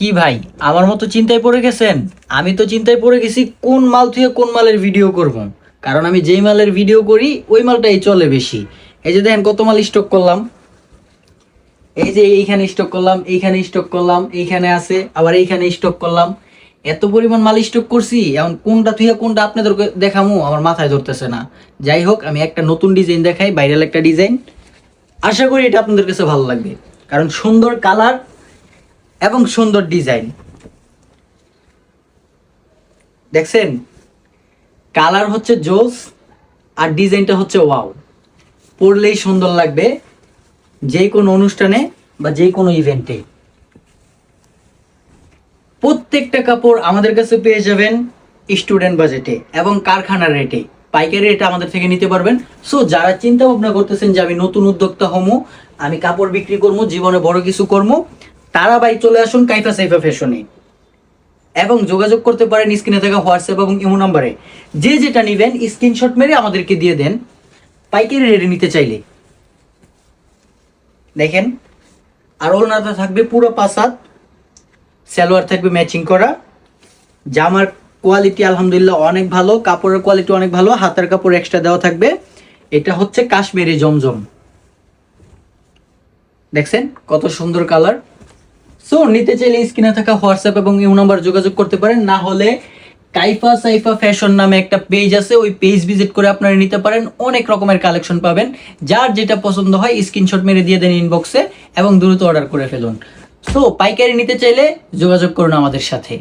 কি ভাই, আমার মতো চিন্তায় পড়ে গেছেন? আমি তো চিন্তায় পড়ে গেছি কোন মাল থেকে কোন মালের ভিডিও করব। কারণ আমি যেই মালের ভিডিও করি, ওই মালটাই চলে বেশি। এই যে দেখেন কত মাল স্টক করলাম। এই যে এইখানে স্টক করলাম, এইখানে স্টক করলাম, এইখানে আছে, আবার এইখানে স্টক করলাম। এত পরিমাণ মাল স্টক করছি, এখন কোনটা থেকে কোনটা আপনাদেরকে দেখামু, আমার মাথায় ধরতেছে না। যাই হোক, আমি একটা নতুন ডিজাইন দেখাই ভাইরাল একটা ডিজাইন আশা করি এটা আপনাদের কাছে ভালো লাগবে। কারণ সুন্দর কালার এবং সুন্দর ডিজাইন। দেখছেন? কালার হচ্ছে জোস আর ডিজাইনটা হচ্ছে ওয়াও। পরলেই সুন্দর লাগবে যে কোনো অনুষ্ঠানে বা যে কোনো ইভেন্টে প্রত্যেকটা কাপড় আমাদের কাছে পেয়ে যাবেন স্টুডেন্ট বাজেটে এবং কারখানার রেটে পাইকারি রেটে আমাদের থেকে নিতে পারবেন। সো যারা চিন্তা ভাবনা করতেছেন যে আমি নতুন উদ্যোক্তা হমু, আমি কাপড় বিক্রি করব জীবনে বড় কিছু করব তারা ভাই চলে আসুন কাইফা সাইফা ফ্যাশনে। এবং যোগাযোগ করতে পারেন স্ক্রিনে থাকা হোয়াটসঅ্যাপ এবং ইমো নাম্বারে। যে যেটা নেবেন, স্ক্রিনশট মেরে আমাদেরকে দিয়ে দেন। পাইকারি রেটে নিতে চাইলে। দেখেন, আর ওনাটা থাকবে পুরো পাসাদ। সালোয়ার থাকবে ম্যাচিং করা। জামার কোয়ালিটি আলহামদুলিল্লাহ অনেক ভালো, কাপড়ের কোয়ালিটি অনেক ভালো, হাতের কাপড় এক্সট্রা দেওয়া থাকবে। এটা হচ্ছে কাশ্মীরি জমজম। দেখছেন কত সুন্দর কালার সো নিতে চাইলে স্ক্রিনে থাকা হোয়াটসঅ্যাপ এবং ইউ নাম্বার যোগাযোগ করতে পারেন। না হলে কাইফা সাইফা ফ্যাশন নামে একটা পেজ আছে। ওই পেজ ভিজিট করে আপনারা নিতে পারেন। অনেক রকমের কালেকশন পাবেন। যার যেটা পছন্দ হয় স্ক্রিনশট মেরে দিয়ে দেন ইনবক্সে এবং দ্রুত অর্ডার করে ফেলুন। সো পাইকারি নিতে চাইলে যোগাযোগ করুন আমাদের সাথে।